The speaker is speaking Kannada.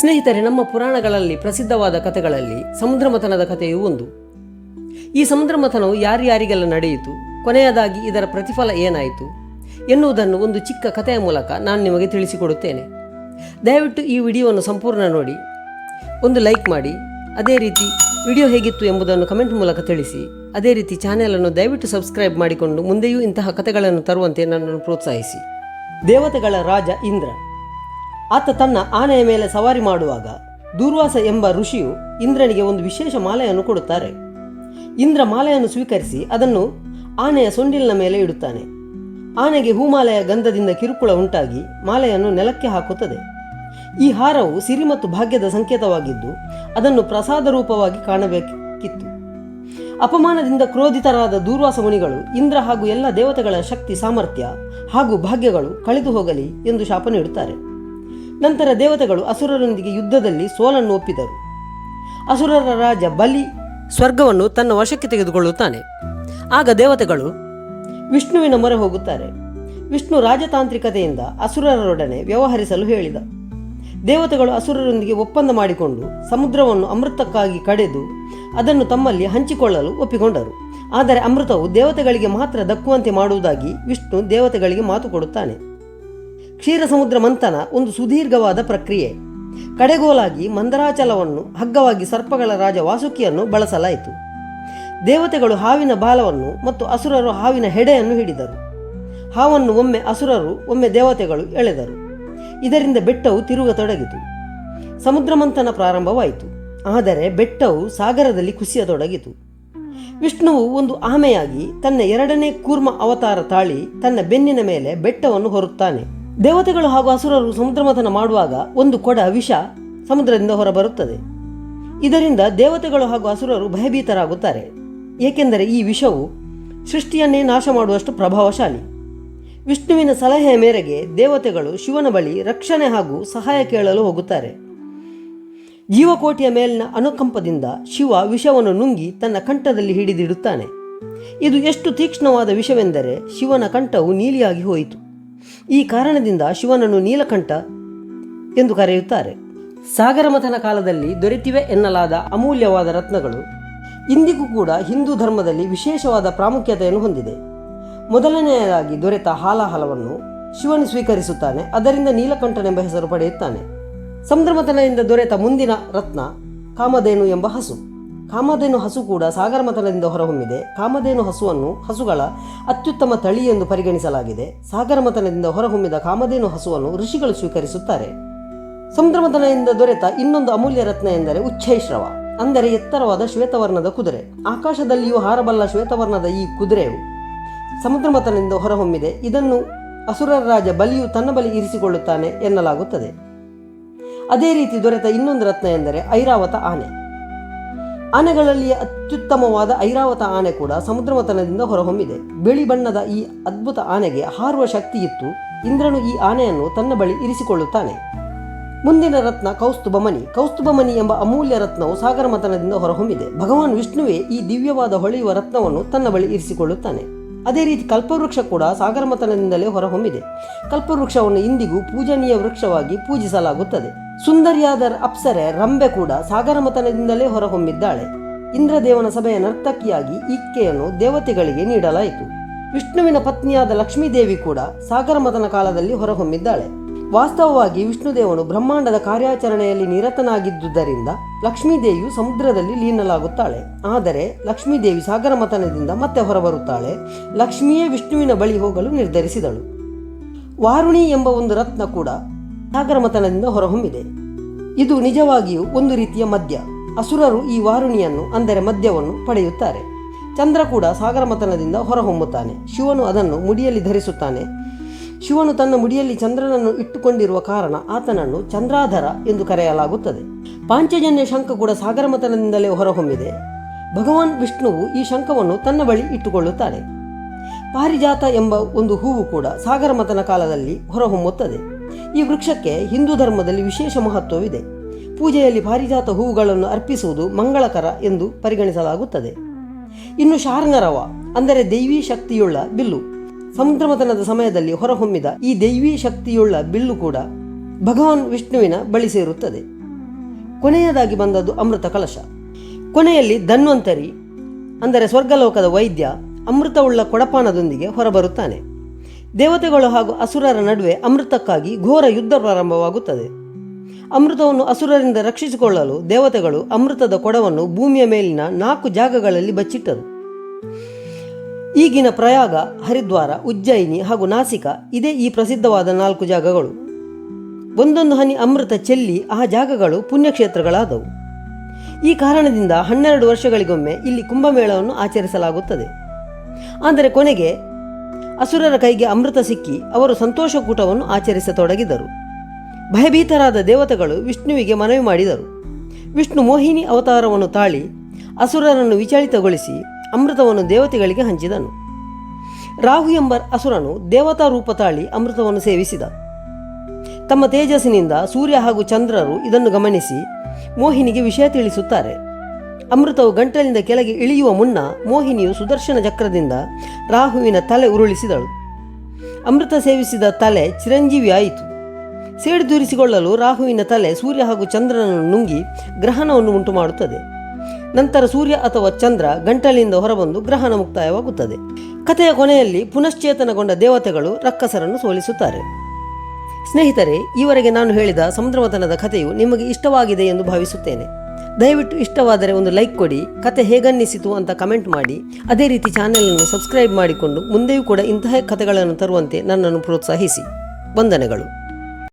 ಸ್ನೇಹಿತರೆ, ನಮ್ಮ ಪುರಾಣಗಳಲ್ಲಿ, ಪ್ರಸಿದ್ಧವಾದ ಕಥೆಗಳಲ್ಲಿ ಸಮುದ್ರ ಮಥನದ ಕಥೆಯೂ ಒಂದು. ಈ ಸಮುದ್ರ ಮಥನವು ಯಾರ್ಯಾರಿಗೆಲ್ಲ ನಡೆಯಿತು, ಕೊನೆಯದಾಗಿ ಇದರ ಪ್ರತಿಫಲ ಏನಾಯಿತು ಎನ್ನುವುದನ್ನು ಒಂದು ಚಿಕ್ಕ ಕಥೆಯ ಮೂಲಕ ನಾನು ನಿಮಗೆ ತಿಳಿಸಿಕೊಡುತ್ತೇನೆ. ದಯವಿಟ್ಟು ಈ ವಿಡಿಯೋವನ್ನು ಸಂಪೂರ್ಣ ನೋಡಿ. ಒಂದು ಲೈಕ್ ಮಾಡಿ, ಅದೇ ರೀತಿ ವಿಡಿಯೋ ಹೇಗಿತ್ತು ಎಂಬುದನ್ನು ಕಮೆಂಟ್ ಮೂಲಕ ತಿಳಿಸಿ. ಅದೇ ರೀತಿ ಚಾನೆಲನ್ನು ದಯವಿಟ್ಟು ಸಬ್ಸ್ಕ್ರೈಬ್ ಮಾಡಿಕೊಂಡು ಮುಂದೆಯೂ ಇಂತಹ ಕಥೆಗಳನ್ನು ತರುವಂತೆ ನನ್ನನ್ನು ಪ್ರೋತ್ಸಾಹಿಸಿ. ದೇವತೆಗಳ ರಾಜ ಇಂದ್ರ. ಆತ ತನ್ನ ಆನೆಯ ಮೇಲೆ ಸವಾರಿ ಮಾಡುವಾಗ ದೂರ್ವಾಸ ಎಂಬ ಋಷಿಯು ಇಂದ್ರನಿಗೆ ಒಂದು ವಿಶೇಷ ಮಾಲೆಯನ್ನು ಕೊಡುತ್ತಾರೆ. ಇಂದ್ರ ಮಾಲೆಯನ್ನು ಸ್ವೀಕರಿಸಿ ಅದನ್ನು ಆನೆಯ ಸೊಂಡಿಲಿನ ಮೇಲೆ ಇಡುತ್ತಾನೆ. ಆನೆಗೆ ಹೂಮಾಲೆಯ ಗಂಧದಿಂದ ಕಿರುಕುಳ ಉಂಟಾಗಿ ಮಾಲೆಯನ್ನು ನೆಲಕ್ಕೆ ಹಾಕುತ್ತದೆ. ಈ ಹಾರವು ಸಿರಿ ಮತ್ತು ಭಾಗ್ಯದ ಸಂಕೇತವಾಗಿದ್ದು ಅದನ್ನು ಪ್ರಸಾದ ರೂಪವಾಗಿ ಕಾಣಬೇಕಿತ್ತು. ಅಪಮಾನದಿಂದ ಕ್ರೋಧಿತರಾದ ದೂರ್ವಾಸ ಮುನಿಗಳು ಇಂದ್ರ ಹಾಗೂ ಎಲ್ಲ ದೇವತೆಗಳ ಶಕ್ತಿ ಸಾಮರ್ಥ್ಯ ಹಾಗೂ ಭಾಗ್ಯಗಳು ಕಳೆದು ಹೋಗಲಿ ಎಂದು ಶಾಪ ನೀಡುತ್ತಾರೆ. ನಂತರ ದೇವತೆಗಳು ಅಸುರರೊಂದಿಗೆ ಯುದ್ಧದಲ್ಲಿ ಸೋಲನ್ನು ಒಪ್ಪಿದರು. ಅಸುರರ ರಾಜ ಬಲಿ ಸ್ವರ್ಗವನ್ನು ತನ್ನ ವಶಕ್ಕೆ ತೆಗೆದುಕೊಳ್ಳುತ್ತಾನೆ. ಆಗ ದೇವತೆಗಳು ವಿಷ್ಣುವಿನ ಮೊರೆ ಹೋಗುತ್ತಾರೆ. ವಿಷ್ಣು ರಾಜತಾಂತ್ರಿಕತೆಯಿಂದ ಅಸುರರೊಡನೆ ವ್ಯವಹರಿಸಲು ಹೇಳಿದ. ದೇವತೆಗಳು ಅಸುರರೊಂದಿಗೆ ಒಪ್ಪಂದ ಮಾಡಿಕೊಂಡು ಸಮುದ್ರವನ್ನು ಅಮೃತಕ್ಕಾಗಿ ಕಡೆದು ಅದನ್ನು ತಮ್ಮಲ್ಲಿ ಹಂಚಿಕೊಳ್ಳಲು ಒಪ್ಪಿಕೊಂಡರು. ಆದರೆ ಅಮೃತವು ದೇವತೆಗಳಿಗೆ ಮಾತ್ರ ದಕ್ಕುವಂತೆ ಮಾಡುವುದಾಗಿ ವಿಷ್ಣು ದೇವತೆಗಳಿಗೆ ಮಾತು ಕೊಡುತ್ತಾನೆ. ಕ್ಷೀರ ಸಮುದ್ರ ಮಂಥನ ಒಂದು ಸುದೀರ್ಘವಾದ ಪ್ರಕ್ರಿಯೆ. ಕಡೆಗೋಲಾಗಿ ಮಂದರಾಚಲವನ್ನು ಹಗ್ಗವಾಗಿ ಸರ್ಪಗಳ ರಾಜ ವಾಸುಕಿಯನ್ನು ಬಳಸಲಾಯಿತು. ದೇವತೆಗಳು ಹಾವಿನ ಬಾಲವನ್ನು ಮತ್ತು ಅಸುರರು ಹಾವಿನ ಹೆಡೆಯನ್ನು ಹಿಡಿದರು. ಹಾವನ್ನು ಒಮ್ಮೆ ಅಸುರರು, ಒಮ್ಮೆ ದೇವತೆಗಳು ಎಳೆದರು. ಇದರಿಂದ ಬೆಟ್ಟವು ತಿರುಗತೊಡಗಿತು ಸಮುದ್ರ ಮಂಥನ ಪ್ರಾರಂಭವಾಯಿತು. ಆದರೆ ಬೆಟ್ಟವು ಸಾಗರದಲ್ಲಿ ಕುಸಿಯತೊಡಗಿತು. ವಿಷ್ಣುವು ಒಂದು ಆಮೆಯಾಗಿ ತನ್ನ ಎರಡನೇ ಕೂರ್ಮ ಅವತಾರ ತಾಳಿ ತನ್ನ ಬೆನ್ನಿನ ಮೇಲೆ ಬೆಟ್ಟವನ್ನು ಹೊರುತ್ತಾನೆ. ದೇವತೆಗಳು ಹಾಗೂ ಅಸುರರು ಸಮುದ್ರ ಮಥನ ಮಾಡುವಾಗ ಒಂದು ಕೊಡ ವಿಷ ಸಮುದ್ರದಿಂದ ಹೊರಬರುತ್ತದೆ. ಇದರಿಂದ ದೇವತೆಗಳು ಹಾಗೂ ಅಸುರರು ಭಯಭೀತರಾಗುತ್ತಾರೆ. ಏಕೆಂದರೆ ಈ ವಿಷವು ಸೃಷ್ಟಿಯನ್ನೇ ನಾಶ ಮಾಡುವಷ್ಟು ಪ್ರಭಾವಶಾಲಿ. ವಿಷ್ಣುವಿನ ಸಲಹೆಯ ಮೇರೆಗೆ ದೇವತೆಗಳು ಶಿವನ ಬಳಿ ರಕ್ಷಣೆ ಹಾಗೂ ಸಹಾಯ ಕೇಳಲು ಹೋಗುತ್ತಾರೆ. ಜೀವಕೋಟಿಯ ಮೇಲಿನ ಅನುಕಂಪದಿಂದ ಶಿವ ವಿಷವನ್ನು ನುಂಗಿ ತನ್ನ ಕಂಠದಲ್ಲಿ ಹಿಡಿದಿಡುತ್ತಾನೆ. ಇದು ಎಷ್ಟು ತೀಕ್ಷ್ಣವಾದ ವಿಷವೆಂದರೆ ಶಿವನ ಕಂಠವು ನೀಲಿಯಾಗಿ ಹೋಯಿತು. ಈ ಕಾರಣದಿಂದ ಶಿವನನ್ನು ನೀಲಕಂಠ ಎಂದು ಕರೆಯುತ್ತಾರೆ. ಸಾಗರಮಥನ ಕಾಲದಲ್ಲಿ ದೊರೆತಿವೆ ಎನ್ನಲಾದ ಅಮೂಲ್ಯವಾದ ರತ್ನಗಳು ಇಂದಿಗೂ ಕೂಡ ಹಿಂದೂ ಧರ್ಮದಲ್ಲಿ ವಿಶೇಷವಾದ ಪ್ರಾಮುಖ್ಯತೆಯನ್ನು ಹೊಂದಿದೆ. ಮೊದಲನೆಯದಾಗಿ ದೊರೆತ ಹಾಲಾಹಲವನ್ನು ಶಿವನು ಸ್ವೀಕರಿಸುತ್ತಾನೆ, ಅದರಿಂದ ನೀಲಕಂಠನೆಂಬ ಹೆಸರು ಪಡೆಯುತ್ತಾನೆ. ಸಮುದ್ರಮಥನದಿಂದ ದೊರೆತ ಮುಂದಿನ ರತ್ನ ಕಾಮಧೇನು ಎಂಬ ಹಸು. ಕಾಮಧೇನು ಹಸು ಕೂಡ ಸಾಗರ ಮಥನದಿಂದ ಹೊರಹೊಮ್ಮಿದೆ. ಕಾಮಧೇನು ಹಸುವನ್ನು ಹಸುಗಳ ಅತ್ಯುತ್ತಮ ತಳಿ ಎಂದು ಪರಿಗಣಿಸಲಾಗಿದೆ. ಸಾಗರ ಮಥನದಿಂದ ಹೊರಹೊಮ್ಮಿದ ಕಾಮಧೇನು ಹಸುವನ್ನು ಋಷಿಗಳು ಸ್ವೀಕರಿಸುತ್ತಾರೆ. ಸಮುದ್ರ ಮಥನದಿಂದ ದೊರೆತ ಇನ್ನೊಂದು ಅಮೂಲ್ಯ ರತ್ನ ಎಂದರೆ ಉಚ್ಛೈಶ್ರವ. ಅಂದರೆ ಎತ್ತರವಾದ ಶ್ವೇತವರ್ಣದ ಕುದುರೆ. ಆಕಾಶದಲ್ಲಿಯೂ ಹಾರಬಲ್ಲ ಶ್ವೇತವರ್ಣದ ಈ ಕುದುರೆಯು ಸಮುದ್ರ ಮಥನದಿಂದ ಹೊರಹೊಮ್ಮಿದೆ. ಇದನ್ನು ಅಸುರರ ರಾಜ ಬಲಿಯು ತನ್ನ ಬಲಿ ಇರಿಸಿಕೊಳ್ಳುತ್ತಾನೆ ಎನ್ನಲಾಗುತ್ತದೆ. ಅದೇ ರೀತಿ ದೊರೆತ ಇನ್ನೊಂದು ರತ್ನ ಎಂದರೆ ಐರಾವತ ಆನೆ. ಆನೆಗಳಲ್ಲಿ ಅತ್ಯುತ್ತಮವಾದ ಐರಾವತ ಆನೆ ಕೂಡ ಸಮುದ್ರ ಮಥನದಿಂದ ಹೊರಹೊಮ್ಮಿದೆ. ಬಿಳಿ ಬಣ್ಣದ ಈ ಅದ್ಭುತ ಆನೆಗೆ ಹಾರುವ ಶಕ್ತಿ ಇತ್ತು ಇಂದ್ರನು ಈ ಆನೆಯನ್ನು ತನ್ನ ಬಳಿ ಇರಿಸಿಕೊಳ್ಳುತ್ತಾನೆ. ಮುಂದಿನ ರತ್ನ ಕೌಸ್ತುಭಮನಿ. ಕೌಸ್ತುಭಮನಿ ಎಂಬ ಅಮೂಲ್ಯ ರತ್ನವು ಸಾಗರ ಮಥನದಿಂದ ಹೊರಹೊಮ್ಮಿದೆ. ಭಗವಾನ್ ವಿಷ್ಣುವೇ ಈ ದಿವ್ಯವಾದ ಹೊಳೆಯುವ ರತ್ನವನ್ನು ತನ್ನ ಬಳಿ ಇರಿಸಿಕೊಳ್ಳುತ್ತಾನೆ. ಅದೇ ರೀತಿ ಕಲ್ಪವೃಕ್ಷ ಕೂಡ ಸಾಗರ ಮಥನದಿಂದಲೇ ಹೊರಹೊಮ್ಮಿದೆ. ಕಲ್ಪವೃಕ್ಷವನ್ನು ಇಂದಿಗೂ ಪೂಜನೀಯ ವೃಕ್ಷವಾಗಿ ಪೂಜಿಸಲಾಗುತ್ತದೆ. ಸುಂದರಿಯಾದ ಅಪ್ಸರೆ ರಂಬೆ ಕೂಡ ಸಾಗರ ಮಥನದಿಂದಲೇ ಹೊರಹೊಮ್ಮಿದ್ದಾಳೆ. ಇಂದ್ರದೇವನ ಸಭೆಯ ನರ್ತಕಿಯಾಗಿ ಈಕೆಯನ್ನು ದೇವತೆಗಳಿಗೆ ನೀಡಲಾಯಿತು. ವಿಷ್ಣುವಿನ ಪತ್ನಿಯಾದ ಲಕ್ಷ್ಮೀದೇವಿ ಕೂಡ ಸಾಗರ ಮಥನ ಕಾಲದಲ್ಲಿ ಹೊರಹೊಮ್ಮಿದ್ದಾಳೆ. ವಾಸ್ತವವಾಗಿ ವಿಷ್ಣುದೇವನು ಬ್ರಹ್ಮಾಂಡದ ಕಾರ್ಯಾಚರಣೆಯಲ್ಲಿ ನಿರತನಾಗಿದ್ದುದರಿಂದ ಲಕ್ಷ್ಮೀದೇವಿಯು ಸಮುದ್ರದಲ್ಲಿ ಲೀನಲಾಗುತ್ತಾಳೆ ಆದರೆ ಲಕ್ಷ್ಮೀದೇವಿ ಸಾಗರ ಮಥನದಿಂದ ಮತ್ತೆ ಹೊರಬರುತ್ತಾಳೆ. ಲಕ್ಷ್ಮಿಯೇ ವಿಷ್ಣುವಿನ ಬಳಿ ಹೋಗಲು ನಿರ್ಧರಿಸಿದಳು. ವಾರುಣಿ ಎಂಬ ಒಂದು ರತ್ನ ಕೂಡ ಸಾಗರ ಮಥನದಿಂದ ಹೊರಹೊಮ್ಮಿದೆ. ಇದು ನಿಜವಾಗಿಯೂ ಒಂದು ರೀತಿಯ ಮದ್ಯ. ಅಸುರರು ಈ ವಾರುಣಿಯನ್ನು, ಅಂದರೆ ಮದ್ಯವನ್ನು, ಪಡೆಯುತ್ತಾರೆ. ಚಂದ್ರ ಕೂಡ ಸಾಗರಮತನದಿಂದ ಹೊರಹೊಮ್ಮುತ್ತಾನೆ. ಶಿವನು ಅದನ್ನು ಮುಡಿಯಲ್ಲಿ ಧರಿಸುತ್ತಾನೆ. ಶಿವನು ತನ್ನ ಮುಡಿಯಲ್ಲಿ ಚಂದ್ರನನ್ನು ಇಟ್ಟುಕೊಂಡಿರುವ ಕಾರಣ ಆತನನ್ನು ಚಂದ್ರಾಧರ ಎಂದು ಕರೆಯಲಾಗುತ್ತದೆ. ಪಾಂಚಜನ್ಯ ಶಂಖ ಕೂಡ ಸಾಗರಮತನದಿಂದಲೇ ಹೊರಹೊಮ್ಮಿದೆ. ಭಗವಾನ್ ವಿಷ್ಣುವು ಈ ಶಂಖವನ್ನು ತನ್ನ ಬಳಿ ಇಟ್ಟುಕೊಳ್ಳುತ್ತಾನೆ ಪಾರಿಜಾತ ಎಂಬ ಒಂದು ಹೂವು ಕೂಡ ಸಾಗರಮತನ ಕಾಲದಲ್ಲಿ ಹೊರಹೊಮ್ಮುತ್ತದೆ. ಈ ವೃಕ್ಷಕ್ಕೆ ಹಿಂದೂ ಧರ್ಮದಲ್ಲಿ ವಿಶೇಷ ಮಹತ್ವವಿದೆ. ಪೂಜೆಯಲ್ಲಿ ಪಾರಿಜಾತ ಹೂವುಗಳನ್ನು ಅರ್ಪಿಸುವುದು ಮಂಗಳಕರ ಎಂದು ಪರಿಗಣಿಸಲಾಗುತ್ತದೆ. ಇನ್ನು ಶಾರ್ಂಗರವ ಅಂದರೆ ದೈವಿ ಶಕ್ತಿಯುಳ್ಳ ಬಿಲ್ಲು. ಸಮುದ್ರಮತನದ ಸಮಯದಲ್ಲಿ ಹೊರಹೊಮ್ಮಿದ ಈ ದೈವಿ ಶಕ್ತಿಯುಳ್ಳ ಬಿಲ್ಲು ಕೂಡ ಭಗವಾನ್ ವಿಷ್ಣುವಿನ ಬಳಿ ಸೇರುತ್ತದೆ. ಕೊನೆಯದಾಗಿ ಬಂದದ್ದು ಅಮೃತ ಕಲಶ. ಕೊನೆಯಲ್ಲಿ ಧನ್ವಂತರಿ, ಅಂದರೆ ಸ್ವರ್ಗಲೋಕದ ವೈದ್ಯ ಅಮೃತವುಳ್ಳ ಕೊಡಪಾನದೊಂದಿಗೆ ಹೊರಬರುತ್ತಾನೆ. ದೇವತೆಗಳು ಹಾಗೂ ಅಸುರರ ನಡುವೆ ಅಮೃತಕ್ಕಾಗಿ ಘೋರ ಯುದ್ಧ ಪ್ರಾರಂಭವಾಗುತ್ತದೆ. ಅಮೃತವನ್ನು ಅಸುರರಿಂದ ರಕ್ಷಿಸಿಕೊಳ್ಳಲು ದೇವತೆಗಳು ಅಮೃತದ ಕೊಡವನ್ನು ಭೂಮಿಯ ಮೇಲಿನ ನಾಲ್ಕು ಜಾಗಗಳಲ್ಲಿ ಬಚ್ಚಿಟ್ಟರು. ಈಗಿನ ಪ್ರಯಾಗ, ಹರಿದ್ವಾರ, ಉಜ್ಜಯಿನಿ ಹಾಗೂ ನಾಸಿಕ ಇದೇ ಈ ಪ್ರಸಿದ್ಧವಾದ ನಾಲ್ಕು ಜಾಗಗಳು. ಒಂದೊಂದು ಹನಿ ಅಮೃತ ಚೆಲ್ಲಿ ಆ ಜಾಗಗಳು ಪುಣ್ಯಕ್ಷೇತ್ರಗಳಾದವು. ಈ ಕಾರಣದಿಂದ ಹನ್ನೆರಡು ವರ್ಷಗಳಿಗೊಮ್ಮೆ ಇಲ್ಲಿ ಕುಂಭಮೇಳವನ್ನು ಆಚರಿಸಲಾಗುತ್ತದೆ. ಆದರೆ ಕೊನೆಗೆ ಅಸುರರ ಕೈಗೆ ಅಮೃತ ಸಿಕ್ಕಿ ಅವರು ಸಂತೋಷಕೂಟವನ್ನು ಆಚರಿಸತೊಡಗಿದರು. ಭಯಭೀತರಾದ ದೇವತೆಗಳು ವಿಷ್ಣುವಿಗೆ ಮನವಿ ಮಾಡಿದರು. ವಿಷ್ಣು ಮೋಹಿನಿ ಅವತಾರವನ್ನು ತಾಳಿ ಅಸುರರನ್ನು ವಿಚಲಿತಗೊಳಿಸಿ ಅಮೃತವನ್ನು ದೇವತೆಗಳಿಗೆ ಹಂಚಿದನು. ರಾಹು ಎಂಬ ಅಸುರನು ದೇವತಾ ರೂಪ ತಾಳಿ ಅಮೃತವನ್ನು ಸೇವಿಸಿದ. ತಮ್ಮ ತೇಜಸ್ಸಿನಿಂದ ಸೂರ್ಯ ಹಾಗೂ ಚಂದ್ರರು ಇದನ್ನು ಗಮನಿಸಿ ಮೋಹಿನಿಗೆ ವಿಷಯ ತಿಳಿಸುತ್ತಾರೆ. ಅಮೃತವು ಗಂಟಲಿಂದ ಕೆಳಗೆ ಇಳಿಯುವ ಮುನ್ನ ಮೋಹಿನಿಯು ಸುದರ್ಶನ ಚಕ್ರದಿಂದ ರಾಹುವಿನ ತಲೆ ಉರುಳಿಸಿದಳು. ಅಮೃತ ಸೇವಿಸಿದ ತಲೆ ಚಿರಂಜೀವಿಯಾಯಿತು ಸೇಡಿದೂರಿಸಿಕೊಳ್ಳಲು ರಾಹುವಿನ ತಲೆ ಸೂರ್ಯ ಹಾಗೂ ಚಂದ್ರನನ್ನು ನುಂಗಿ ಗ್ರಹಣವನ್ನು ಉಂಟು ಮಾಡುತ್ತದೆ ನಂತರ ಸೂರ್ಯ ಅಥವಾ ಚಂದ್ರ ಗಂಟಲಿನಿಂದ ಹೊರಬಂದು ಗ್ರಹಣ ಮುಕ್ತಾಯವಾಗುತ್ತದೆ. ಕಥೆಯ ಕೊನೆಯಲ್ಲಿ ಪುನಶ್ಚೇತನಗೊಂಡ ದೇವತೆಗಳು ರಕ್ಕಸರನ್ನು ಸೋಲಿಸುತ್ತಾರೆ. ಸ್ನೇಹಿತರೆ, ಈವರೆಗೆ ನಾನು ಹೇಳಿದ ಸಮುದ್ರವದನದ ಕಥೆಯು ನಿಮಗೆ ಇಷ್ಟವಾಗಿದೆ ಎಂದು ಭಾವಿಸುತ್ತೇನೆ. ದಯವಿಟ್ಟು ಇಷ್ಟವಾದರೆ ಒಂದು ಲೈಕ್ ಕೊಡಿ, ಕತೆ ಹೇಗನ್ನಿಸಿತು ಅಂತ ಕಮೆಂಟ್ ಮಾಡಿ, ಅದೇ ರೀತಿ ಚಾನೆಲನ್ನು ಸಬ್ಸ್ಕ್ರೈಬ್ ಮಾಡಿಕೊಂಡು ಮುಂದೆಯೂ ಕೂಡ ಇಂತಹ ಕಥೆಗಳನ್ನು ತರುವಂತೆ ನನ್ನನ್ನು ಪ್ರೋತ್ಸಾಹಿಸಿ. ವಂದನೆಗಳು.